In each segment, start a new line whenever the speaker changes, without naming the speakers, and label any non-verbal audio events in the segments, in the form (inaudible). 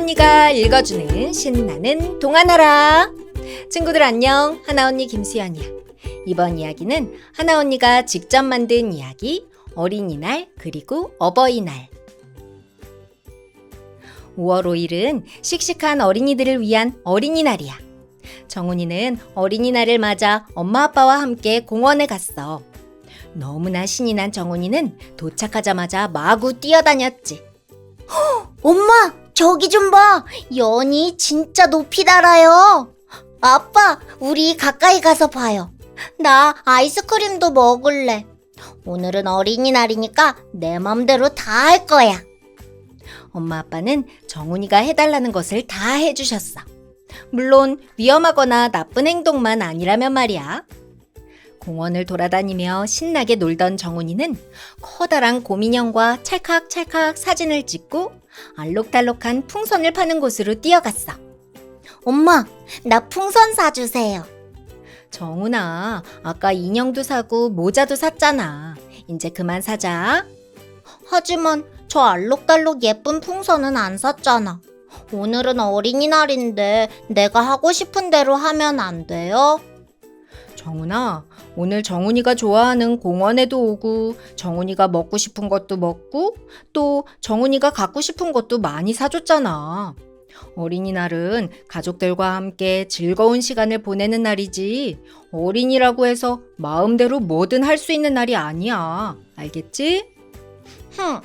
언니가 읽어주는 신나는 동화나라. 친구들 안녕. 하나 언니 김수연이야. 이번 이야기는 하나 언니가 직접 만든 이야기 어린이날 그리고 어버이날. 5월 5일은 씩씩한 어린이들을 위한 어린이날이야. 정훈이는 어린이날을 맞아 엄마 아빠와 함께 공원에 갔어. 너무나 신이 난 정훈이는 도착하자마자 마구 뛰어다녔지. (gasps)
엄마, 저기 좀 봐. 연이 진짜 높이 날아요. 아빠, 우리 가까이 가서 봐요. 나 아이스크림도 먹을래. 오늘은 어린이날이니까 내 맘대로 다 할 거야.
엄마 아빠는 정훈이가 해달라는 것을 다 해주셨어. 물론 위험하거나 나쁜 행동만 아니라면 말이야. 공원을 돌아다니며 신나게 놀던 정훈이는 커다란 곰인형과 찰칵찰칵 사진을 찍고 알록달록한 풍선을 파는 곳으로 뛰어갔어.
엄마, 나 풍선 사주세요.
정훈아, 아까 인형도 사고 모자도 샀잖아. 이제 그만 사자.
하지만 저 알록달록 예쁜 풍선은 안 샀잖아. 오늘은 어린이날인데 내가 하고 싶은 대로 하면 안 돼요?
정훈아, 오늘 정훈이가 좋아하는 공원에도 오고, 정훈이가 먹고 싶은 것도 먹고, 또 정훈이가 갖고 싶은 것도 많이 사줬잖아. 어린이날은 가족들과 함께 즐거운 시간을 보내는 날이지, 어린이라고 해서 마음대로 뭐든 할 수 있는 날이 아니야. 알겠지?
흠,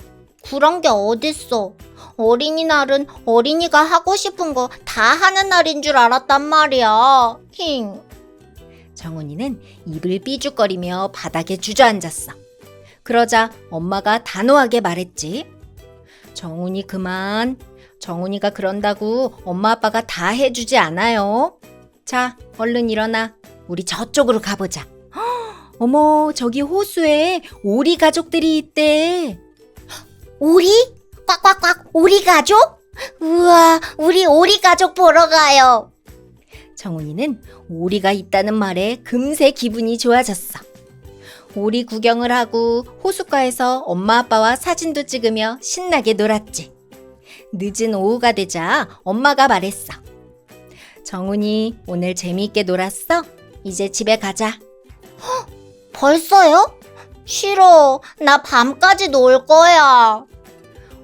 그런 게 어딨어. 어린이날은 어린이가 하고 싶은 거 다 하는 날인 줄 알았단 말이야. 힝.
정훈이는 입을 삐죽거리며 바닥에 주저앉았어. 그러자 엄마가 단호하게 말했지. 정훈이 그만. 정훈이가 그런다고 엄마 아빠가 다 해주지 않아요. 자, 얼른 일어나. 우리 저쪽으로 가보자. 헉, (gasps) 어머, 저기 호수에 오리 가족들이 있대. (gasps)
오리? 꽉꽉꽉 오리 가족? 우와, 우리 오리 가족 보러 가요.
정훈이는 오리가 있다는 말에 금세 기분이 좋아졌어. 오리 구경을 하고 호숫가에서 엄마 아빠와 사진도 찍으며 신나게 놀았지. 늦은 오후가 되자 엄마가 말했어. 정훈이 오늘 재미있게 놀았어? 이제 집에 가자.
벌써요? 싫어. 나 밤까지 놀 거야.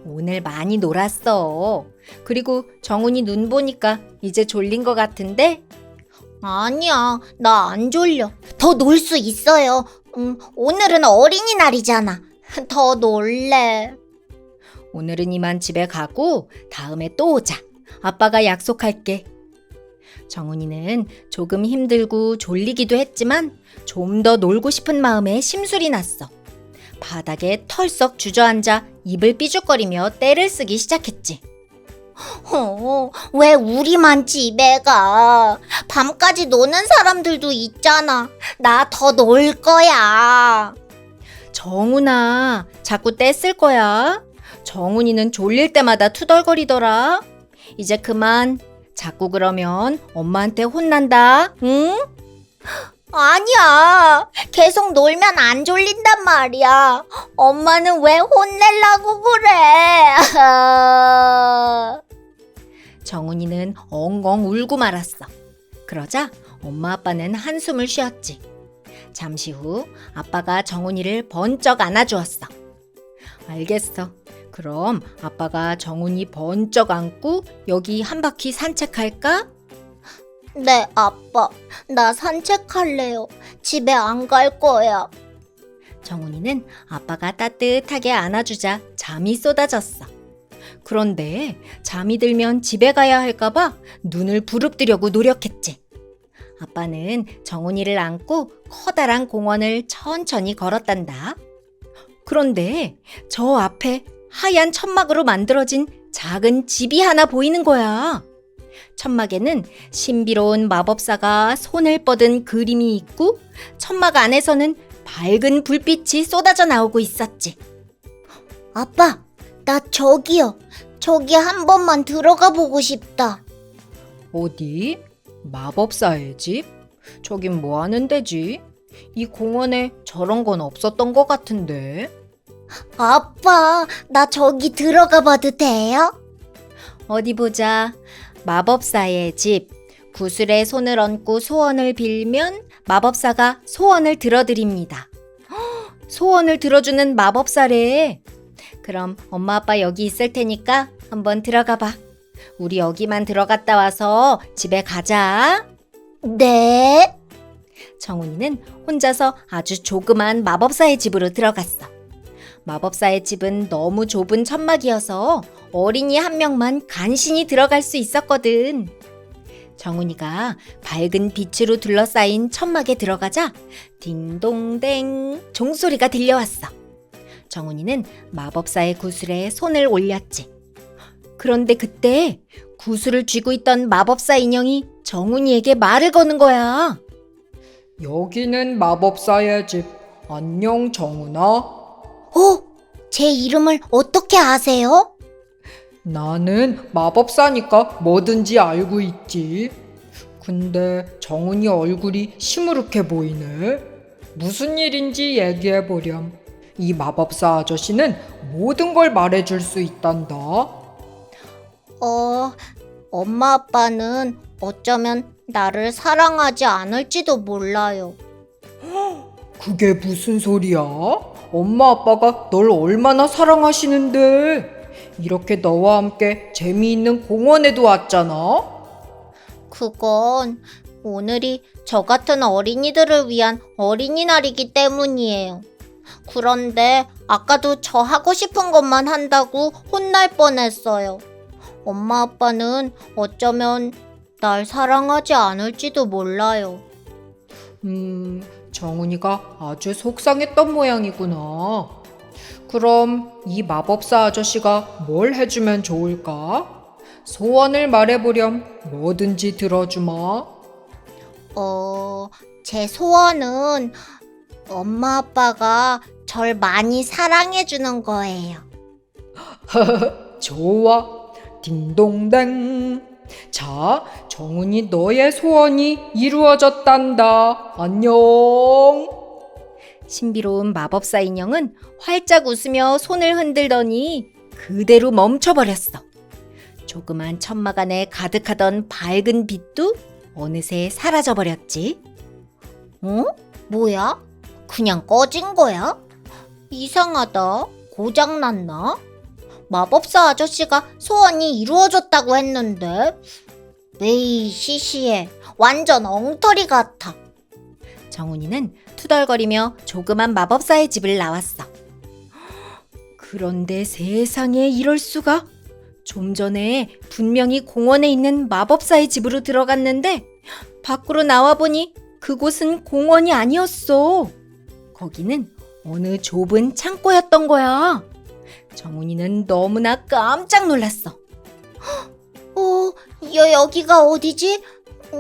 오늘 많이 놀았어. 그리고 정훈이 눈 보니까 이제 졸린 것 같은데?
아니야, 나 안 졸려. 더 놀 수 있어요. 음, 오늘은 어린이날이잖아. (laughs) 더 놀래.
오늘은 이만 집에 가고 다음에 또 오자. 아빠가 약속할게. 정훈이는 조금 힘들고 졸리기도 했지만 좀 더 놀고 싶은 마음에 심술이 났어. 바닥에 털썩 주저앉아 입을 삐죽거리며 떼를 쓰기 시작했지.
어, 왜 우리만 집에 가? 밤까지 노는 사람들도 있잖아. 나 더 놀 거야.
정훈아, 자꾸 떼쓸 거야. 정훈이는 졸릴 때마다 투덜거리더라. 이제 그만. 자꾸 그러면 엄마한테 혼난다. 응?
아니야. 계속 놀면 안 졸린단 말이야. 엄마는 왜 혼내려고 그래? (laughs)
정훈이는 엉엉 울고 말았어. 그러자 엄마 아빠는 한숨을 쉬었지. 잠시 후 아빠가 정훈이를 번쩍 안아주었어. 알겠어. 그럼 아빠가 정훈이 번쩍 안고 여기 한 바퀴 산책할까?
네, 아빠. 나 산책할래요. 집에 안 갈 거야.
정훈이는 아빠가 따뜻하게 안아주자 잠이 쏟아졌어. 그런데 잠이 들면 집에 가야 할까봐 눈을 부릅뜨려고 노력했지. 아빠는 정훈이를 안고 커다란 공원을 천천히 걸었단다. 그런데 저 앞에 하얀 천막으로 만들어진 작은 집이 하나 보이는 거야. 천막에는 신비로운 마법사가 손을 뻗은 그림이 있고 천막 안에서는 밝은 불빛이 쏟아져 나오고 있었지.
아빠, 나 저기요. 저기 한 번만 들어가 보고 싶다.
어디? 마법사의 집? 저긴 뭐 하는 데지? 이 공원에 저런 건 없었던 것 같은데.
아빠, 나 저기 들어가 봐도 돼요?
어디 보자. 마법사의 집. 구슬에 손을 얹고 소원을 빌면 마법사가 소원을 들어드립니다. 헉, (gasps) 소원을 들어주는 마법사래. 그럼 엄마 아빠 여기 있을 테니까 한번 들어가 봐. 우리 여기만 들어갔다 와서 집에 가자.
네.
정훈이는 혼자서 아주 조그만 마법사의 집으로 들어갔어. 마법사의 집은 너무 좁은 천막이어서 어린이 한 명만 간신히 들어갈 수 있었거든. 정훈이가 밝은 빛으로 둘러싸인 천막에 들어가자 딩동댕 종소리가 들려왔어. 정훈이는 마법사의 구슬에 손을 올렸지. 그런데 그때 구슬을 쥐고 있던 마법사 인형이 정훈이에게 말을 거는 거야.
여기는 마법사의 집. 안녕, 정훈아.
어? 제 이름을 어떻게 아세요?
나는 마법사니까 뭐든지 알고 있지. 근데 정훈이 얼굴이 시무룩해 보이네. 무슨 일인지 얘기해 보렴. 이 마법사 아저씨는 모든 걸 말해줄 수 있단다.
어, 엄마 아빠는 어쩌면 나를 사랑하지 않을지도 몰라요.
그게 무슨 소리야? 엄마 아빠가 널 얼마나 사랑하시는데. 이렇게 너와 함께 재미있는 공원에도 왔잖아.
그건 오늘이 저 같은 어린이들을 위한 어린이날이기 때문이에요. 그런데 아까도 저 하고 싶은 것만 한다고 혼날 뻔했어요. 엄마 아빠는 어쩌면 날 사랑하지 않을지도 몰라요.
음, 정훈이가 아주 속상했던 모양이구나. 그럼 이 마법사 아저씨가 뭘 해주면 좋을까? 소원을 말해보렴. 뭐든지 들어주마.
어, 제 소원은 엄마 아빠가 절 많이 사랑해주는 거예요. (laughs)
좋아. 딩동댕. 자, 정훈이 너의 소원이 이루어졌단다. 안녕.
신비로운 마법사 인형은 활짝 웃으며 손을 흔들더니 그대로 멈춰버렸어. 조그만 천막 안에 가득하던 밝은 빛도 어느새 사라져버렸지.
어? 뭐야? 그냥 꺼진 거야? 이상하다. 고장났나? 마법사 아저씨가 소원이 이루어졌다고 했는데. 에이, 시시해. 완전 엉터리 같아.
정훈이는 투덜거리며 조그만 마법사의 집을 나왔어. 그런데 세상에 이럴 수가? 좀 전에 분명히 공원에 있는 마법사의 집으로 들어갔는데 밖으로 나와 보니 그곳은 공원이 아니었어. 거기는 어느 좁은 창고였던 거야. 정훈이는 너무나 깜짝 놀랐어.
어, 여, 여기가 어디지?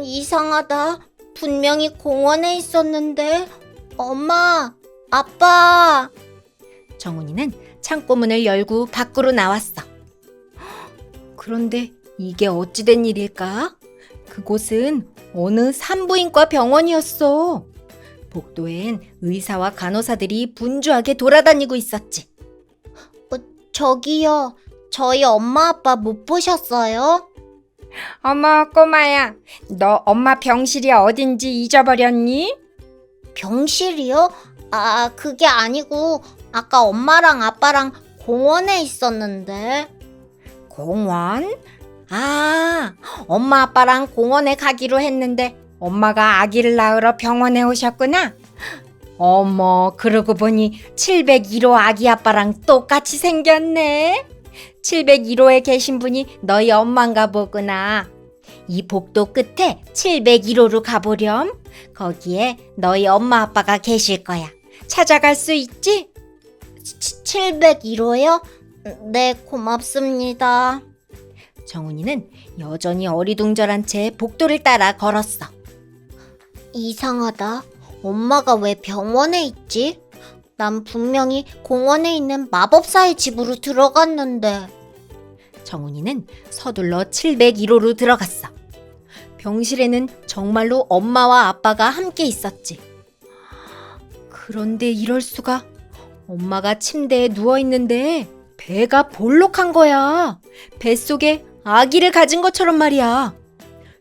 이상하다. 분명히 공원에 있었는데. 엄마, 아빠.
정훈이는 창고 문을 열고 밖으로 나왔어. 그런데 이게 어찌된 일일까? 그곳은 어느 산부인과 병원이었어. 복도엔 의사와 간호사들이 분주하게 돌아다니고 있었지.
저기요. 저희 엄마 아빠 못 보셨어요?
어머 꼬마야, 너 엄마 병실이 어딘지 잊어버렸니?
병실이요? 아, 그게 아니고 아까 엄마랑 아빠랑 공원에 있었는데.
공원? 아, 엄마 아빠랑 공원에 가기로 했는데 엄마가 아기를 낳으러 병원에 오셨구나. 어머, 그러고 보니 701호 아기 아빠랑 똑같이 생겼네. 701호에 계신 분이 너희 엄마인가 보구나. 이 복도 끝에 701호로 가보렴. 거기에 너희 엄마 아빠가 계실 거야. 찾아갈 수 있지?
701호요? 네, 고맙습니다.
정훈이는 여전히 어리둥절한 채 복도를 따라 걸었어.
이상하다. 엄마가 왜 병원에 있지? 난 분명히 공원에 있는 마법사의 집으로 들어갔는데.
정훈이는 서둘러 701호로 들어갔어. 병실에는 정말로 엄마와 아빠가 함께 있었지. 그런데 이럴 수가. 엄마가 침대에 누워 있는데 배가 볼록한 거야. 뱃속에 아기를 가진 것처럼 말이야.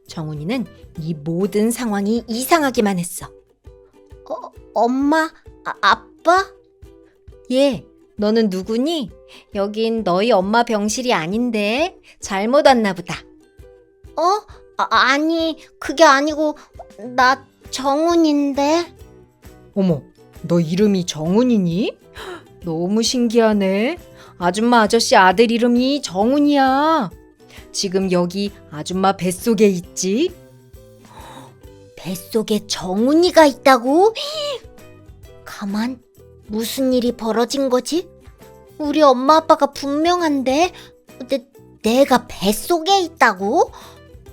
정훈이는 이 모든 상황이 이상하기만 했어.
어, 엄마, 아, 아빠?
얘, 너는 누구니? 여긴 너희 엄마 병실이 아닌데 잘못 왔나 보다.
어? 아, 아니, 그게 아니고, 나 정훈인데.
어머, 너 이름이 정훈이니? (gasps) 너무 신기하네. 아줌마 아저씨 아들 이름이 정훈이야. 지금 여기 아줌마 뱃속에 있지?
뱃속에 정훈이가 있다고? 가만, 무슨 일이 벌어진 거지? 우리 엄마 아빠가 분명한데, 내, 내가 뱃속에 있다고?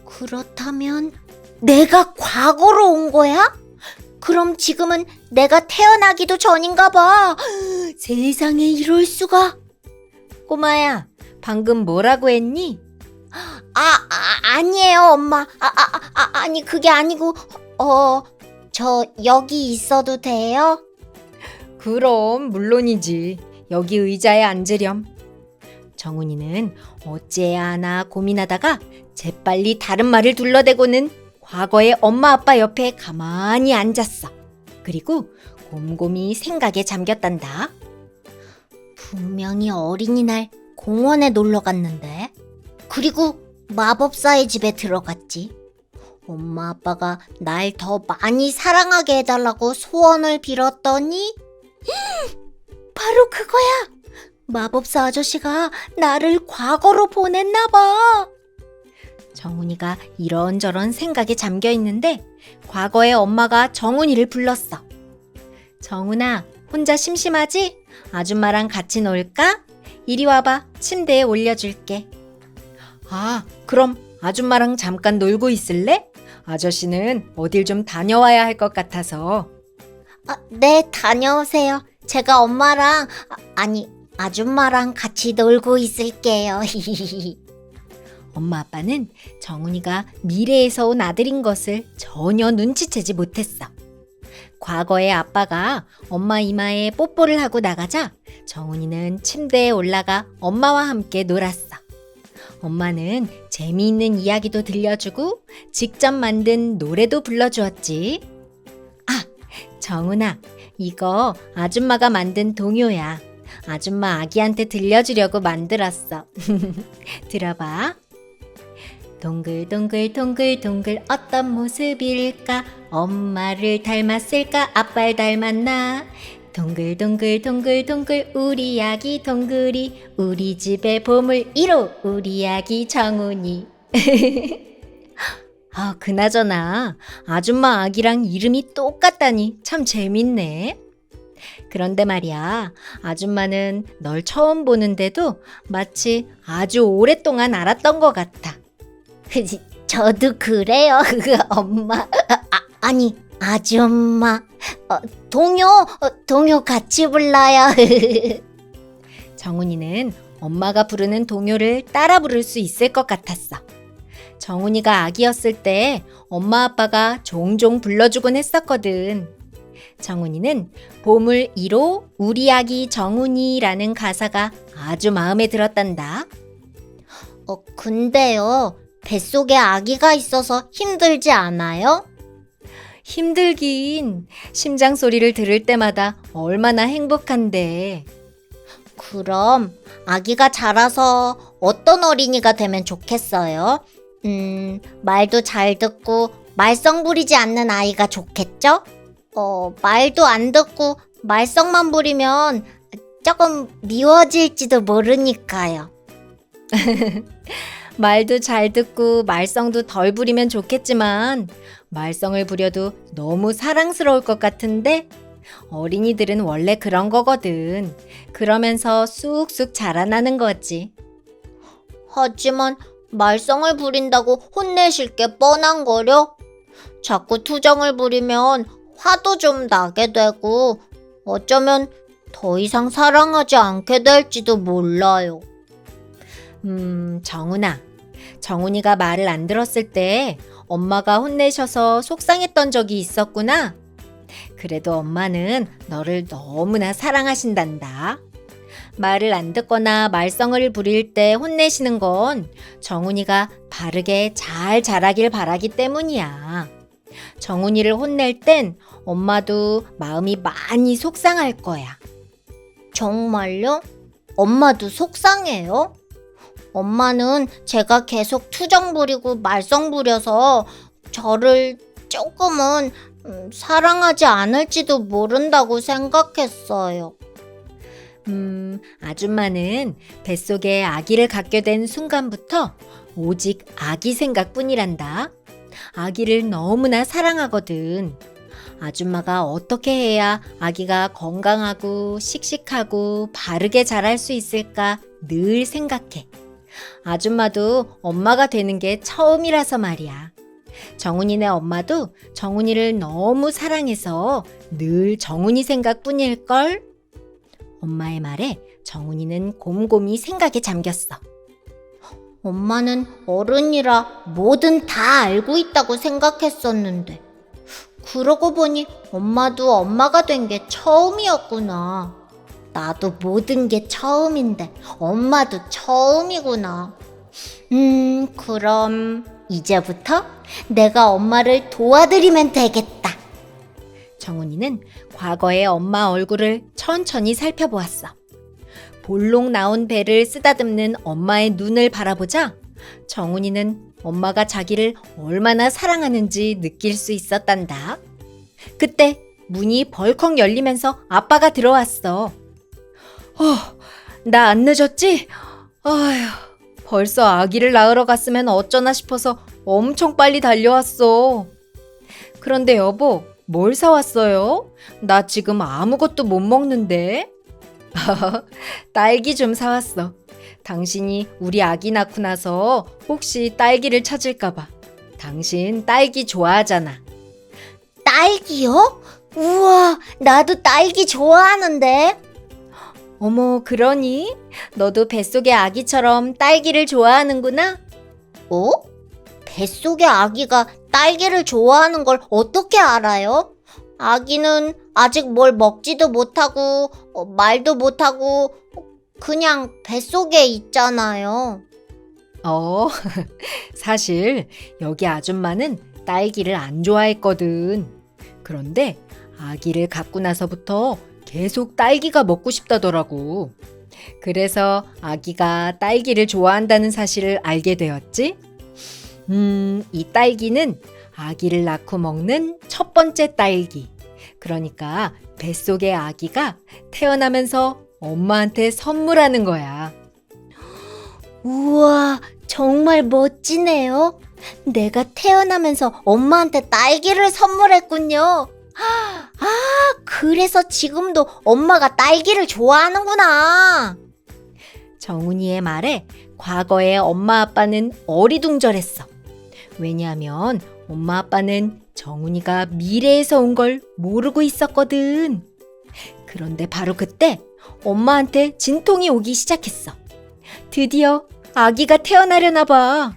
그렇다면, 내가 과거로 온 거야? 그럼 지금은 내가 태어나기도 전인가 봐. (gasps) 세상에 이럴 수가.
꼬마야, 방금 뭐라고 했니?
아, 아 아니에요, 엄마. 아, 아, 아, 아니, 그게 아니고, 어, 저 여기 있어도 돼요?
그럼 물론이지. 여기 의자에 앉으렴. 정훈이는 어째야 하나 고민하다가 재빨리 다른 말을 둘러대고는 과거의 엄마 아빠 옆에 가만히 앉았어. 그리고 곰곰이 생각에 잠겼단다.
분명히 어린이날 공원에 놀러 갔는데, 그리고 마법사의 집에 들어갔지. 엄마 아빠가 날 더 많이 사랑하게 해달라고 소원을 빌었더니, (gasps) 바로 그거야! 마법사 아저씨가 나를 과거로 보냈나 봐.
정훈이가 이런저런 생각에 잠겨 있는데 과거의 엄마가 정훈이를 불렀어. 정훈아, 혼자 심심하지? 아줌마랑 같이 놀까? 이리 와봐. 침대에 올려줄게. 아, 그럼 아줌마랑 잠깐 놀고 있을래? 아저씨는 어딜 좀 다녀와야 할 것 같아서.
아, 네, 다녀오세요. 제가 엄마랑, 아, 아니, 아줌마랑 같이 놀고 있을게요. (laughs)
엄마 아빠는 정훈이가 미래에서 온 아들인 것을 전혀 눈치채지 못했어. 과거의 아빠가 엄마 이마에 뽀뽀를 하고 나가자 정훈이는 침대에 올라가 엄마와 함께 놀았어. 엄마는 재미있는 이야기도 들려주고 직접 만든 노래도 불러주었지. 아, 정훈아, 이거 아줌마가 만든 동요야. 아줌마 아기한테 들려주려고 만들었어. (laughs) 들어봐. 동글동글 동글 동글 어떤 모습일까? 엄마를 닮았을까? 아빠를 닮았나? 동글동글 동글동글 우리 아기 동글이 우리 집의 보물 1호 우리 아기 정훈이. (laughs) 아 그나저나 아줌마 아기랑 이름이 똑같다니 참 재밌네. 그런데 말이야 아줌마는 널 처음 보는데도 마치 아주 오랫동안 알았던 것 같아. (laughs)
저도 그래요, 엄마. (laughs) 아, 아니, 아줌마. 어, 동요, 어, 동요 같이 불러요. (laughs)
정훈이는 엄마가 부르는 동요를 따라 부를 수 있을 것 같았어. 정훈이가 아기였을 때 엄마 아빠가 종종 불러주곤 했었거든. 정훈이는 보물 1호 우리 아기 정훈이라는 가사가 아주 마음에 들었단다.
어, 근데요, 뱃속에 아기가 있어서 힘들지 않아요?
힘들긴 심장 소리를 들을 때마다 얼마나 행복한데.
그럼 아기가 자라서 어떤 어린이가 되면 좋겠어요? 음, 말도 잘 듣고 말썽 부리지 않는 아이가 좋겠죠? 어, 말도 안 듣고 말썽만 부리면 조금 미워질지도 모르니까요. (laughs)
말도 잘 듣고 말썽도 덜 부리면 좋겠지만 말썽을 부려도 너무 사랑스러울 것 같은데 어린이들은 원래 그런 거거든. 그러면서 쑥쑥 자라나는 거지.
하지만 말썽을 부린다고 혼내실 게 뻔한 거려? 자꾸 투정을 부리면 화도 좀 나게 되고 어쩌면 더 이상 사랑하지 않게 될지도 몰라요.
음, 정훈아. 정훈이가 말을 안 들었을 때 엄마가 혼내셔서 속상했던 적이 있었구나. 그래도 엄마는 너를 너무나 사랑하신단다. 말을 안 듣거나 말썽을 부릴 때 혼내시는 건 정훈이가 바르게 잘 자라길 바라기 때문이야. 정훈이를 혼낼 땐 엄마도 마음이 많이 속상할 거야.
정말요? 엄마도 속상해요? 엄마는 제가 계속 투정 부리고 말썽 부려서 저를 조금은 음, 사랑하지 않을지도 모른다고 생각했어요.
음, 아줌마는 뱃속에 아기를 갖게 된 순간부터 오직 아기 생각뿐이란다. 아기를 너무나 사랑하거든. 아줌마가 어떻게 해야 아기가 건강하고 씩씩하고 바르게 자랄 수 있을까 늘 생각해. 아줌마도 엄마가 되는 게 처음이라서 말이야. 정훈이네 엄마도 정훈이를 너무 사랑해서 늘 정훈이 생각뿐일걸? 엄마의 말에 정훈이는 곰곰이 생각에 잠겼어.
엄마는 어른이라 뭐든 다 알고 있다고 생각했었는데, 그러고 보니 엄마도 엄마가 된 게 처음이었구나. 나도 모든 게 처음인데, 엄마도 처음이구나. 음, 그럼 이제부터 내가 엄마를 도와드리면 되겠다.
정훈이는 과거의 엄마 얼굴을 천천히 살펴보았어. 볼록 나온 배를 쓰다듬는 엄마의 눈을 바라보자 정훈이는 엄마가 자기를 얼마나 사랑하는지 느낄 수 있었단다. 그때 문이 벌컥 열리면서 아빠가 들어왔어. 어, 나 안 늦었지? 아휴, 벌써 아기를 낳으러 갔으면 어쩌나 싶어서 엄청 빨리 달려왔어. 그런데 여보, 뭘 사왔어요? 나 지금 아무것도 못 먹는데? (laughs) 딸기 좀 사왔어. 당신이 우리 아기 낳고 나서 혹시 딸기를 찾을까봐. 당신 딸기 좋아하잖아.
딸기요? 우와, 나도 딸기 좋아하는데.
어머, 그러니? 너도 뱃속의 아기처럼 딸기를 좋아하는구나?
어? 뱃속의 아기가 딸기를 좋아하는 걸 어떻게 알아요? 아기는 아직 뭘 먹지도 못하고, 어, 말도 못하고, 어, 그냥 뱃속에 있잖아요.
어, (laughs) 사실 여기 아줌마는 딸기를 안 좋아했거든. 그런데 아기를 갖고 나서부터 계속 딸기가 먹고 싶다더라고. 그래서 아기가 딸기를 좋아한다는 사실을 알게 되었지. 음, 이 딸기는 아기를 낳고 먹는 첫 번째 딸기. 그러니까 뱃속의 아기가 태어나면서 엄마한테 선물하는 거야.
우와, 정말 멋지네요. 내가 태어나면서 엄마한테 딸기를 선물했군요. 아, 그래서 지금도 엄마가 딸기를 좋아하는구나.
정훈이의 말에 과거의 엄마 아빠는 어리둥절했어. 왜냐하면 엄마 아빠는 정훈이가 미래에서 온 걸 모르고 있었거든. 그런데 바로 그때 엄마한테 진통이 오기 시작했어. 드디어 아기가 태어나려나 봐.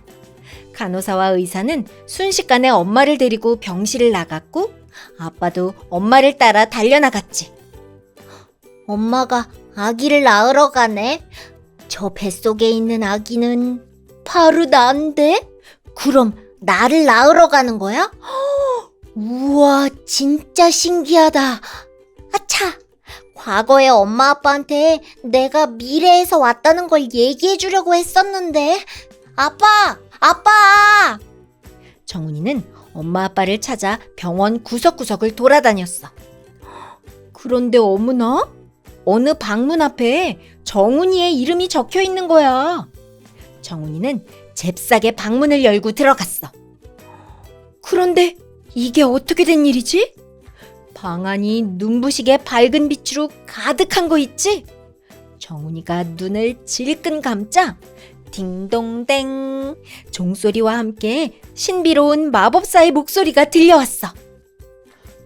간호사와 의사는 순식간에 엄마를 데리고 병실을 나갔고 아빠도 엄마를 따라 달려나갔지.
엄마가 아기를 낳으러 가네. 저 뱃속에 있는 아기는 바로 난데? 그럼 나를 낳으러 가는 거야? 헉, (gasps) 우와, 진짜 신기하다. 아차! 과거에 엄마 아빠한테 내가 미래에서 왔다는 걸 얘기해 주려고 했었는데. 아빠! 아빠!
정훈이는 엄마 아빠를 찾아 병원 구석구석을 돌아다녔어. 그런데 어머나? 어느 방문 앞에 정훈이의 이름이 적혀 있는 거야. 정훈이는 잽싸게 방문을 열고 들어갔어. 그런데 이게 어떻게 된 일이지? 방 안이 눈부시게 밝은 빛으로 가득한 거 있지? 정훈이가 눈을 질끈 감자 딩동댕 종소리와 함께 신비로운 마법사의 목소리가 들려왔어.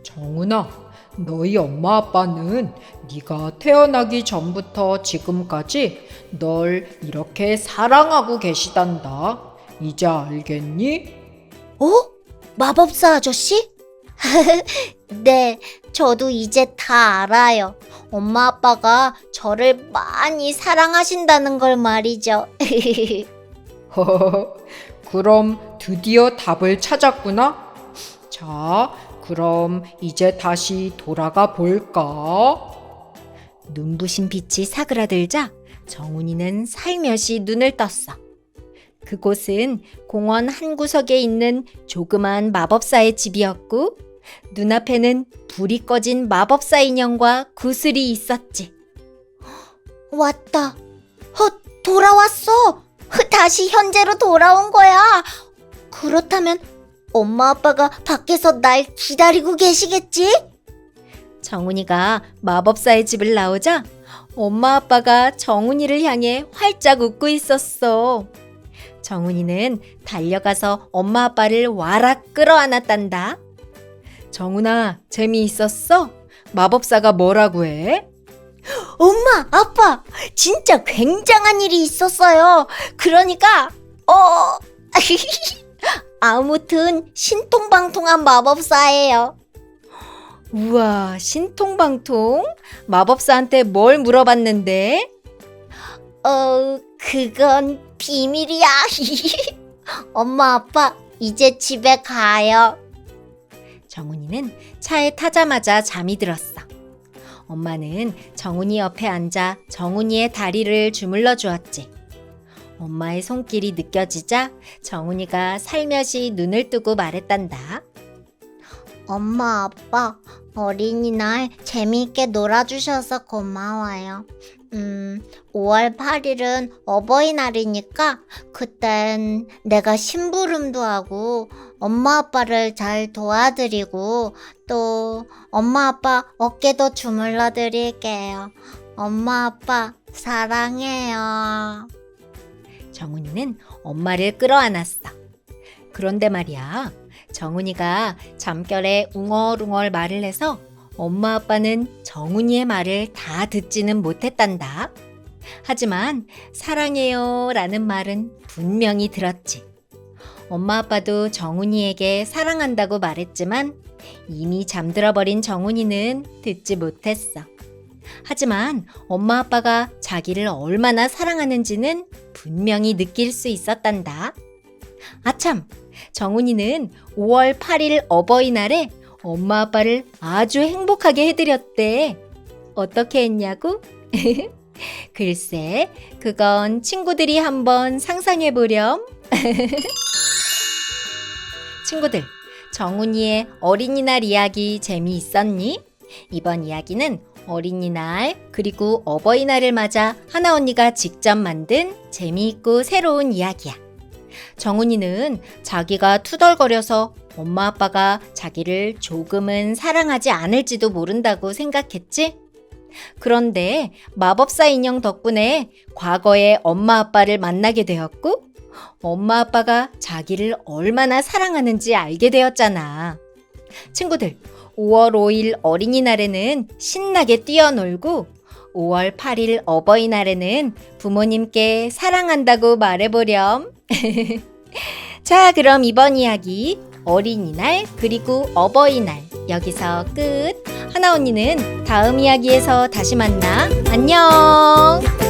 정훈아, 너희 엄마 아빠는 네가 태어나기 전부터 지금까지 널 이렇게 사랑하고 계시단다. 이제 알겠니?
어? 마법사 아저씨? (laughs) 네, 저도 이제 다 알아요. 엄마 아빠가 저를 많이 사랑하신다는 걸 말이죠.
허허허. (laughs) (laughs) 그럼 드디어 답을 찾았구나. 자, 그럼 이제 다시 돌아가 볼까?
눈부신 빛이 사그라들자 정훈이는 살며시 눈을 떴어. 그곳은 공원 한 구석에 있는 조그만 마법사의 집이었고 눈앞에는 불이 꺼진 마법사 인형과 구슬이 있었지.
왔다. 어, 돌아왔어. 어, 다시 현재로 돌아온 거야. 그렇다면 엄마 아빠가 밖에서 날 기다리고 계시겠지?
정훈이가 마법사의 집을 나오자 엄마 아빠가 정훈이를 향해 활짝 웃고 있었어. 정훈이는 달려가서 엄마 아빠를 와락 끌어안았단다. 정훈아, 재미있었어? 마법사가 뭐라고 해?
엄마, 아빠, 진짜 굉장한 일이 있었어요. 그러니까, 어, (laughs) 아무튼 신통방통한 마법사예요.
우와, 신통방통? 마법사한테 뭘 물어봤는데?
어, 그건 비밀이야. (laughs) 엄마, 아빠, 이제 집에 가요.
정훈이는 차에 타자마자 잠이 들었어. 엄마는 정훈이 옆에 앉아 정훈이의 다리를 주물러 주었지. 엄마의 손길이 느껴지자 정훈이가 살며시 눈을 뜨고 말했단다.
엄마, 아빠, 어린이날 재미있게 놀아주셔서 고마워요. 음, 5월 8일은 어버이날이니까 그땐 내가 심부름도 하고 엄마 아빠를 잘 도와드리고 또 엄마 아빠 어깨도 주물러 드릴게요. 엄마 아빠 사랑해요.
정훈이는 엄마를 끌어안았어. 그런데 말이야, 정훈이가 잠결에 웅얼웅얼 말을 해서 엄마 아빠는 정훈이의 말을 다 듣지는 못했단다. 하지만 사랑해요 라는 말은 분명히 들었지. 엄마 아빠도 정훈이에게 사랑한다고 말했지만 이미 잠들어 버린 정훈이는 듣지 못했어. 하지만 엄마 아빠가 자기를 얼마나 사랑하는지는 분명히 느낄 수 있었단다. 아참, 정훈이는 5월 8일 어버이날에 엄마 아빠를 아주 행복하게 해드렸대. 어떻게 했냐고? (laughs) 글쎄, 그건 친구들이 한번 상상해 보렴. (laughs) 친구들, 정훈이의 어린이날 이야기 재미있었니? 이번 이야기는 어린이날 그리고 어버이날을 맞아 하나 언니가 직접 만든 재미있고 새로운 이야기야. 정훈이는 자기가 투덜거려서 엄마 아빠가 자기를 조금은 사랑하지 않을지도 모른다고 생각했지? 그런데 마법사 인형 덕분에 과거의 엄마 아빠를 만나게 되었고, 엄마 아빠가 자기를 얼마나 사랑하는지 알게 되었잖아. 친구들, 5월 5일 어린이날에는 신나게 뛰어놀고, 5월 8일 어버이날에는 부모님께 사랑한다고 말해보렴. (laughs) 자, 그럼 이번 이야기 어린이날 그리고 어버이날 여기서 끝. 하나 언니는 다음 이야기에서 다시 만나. 안녕.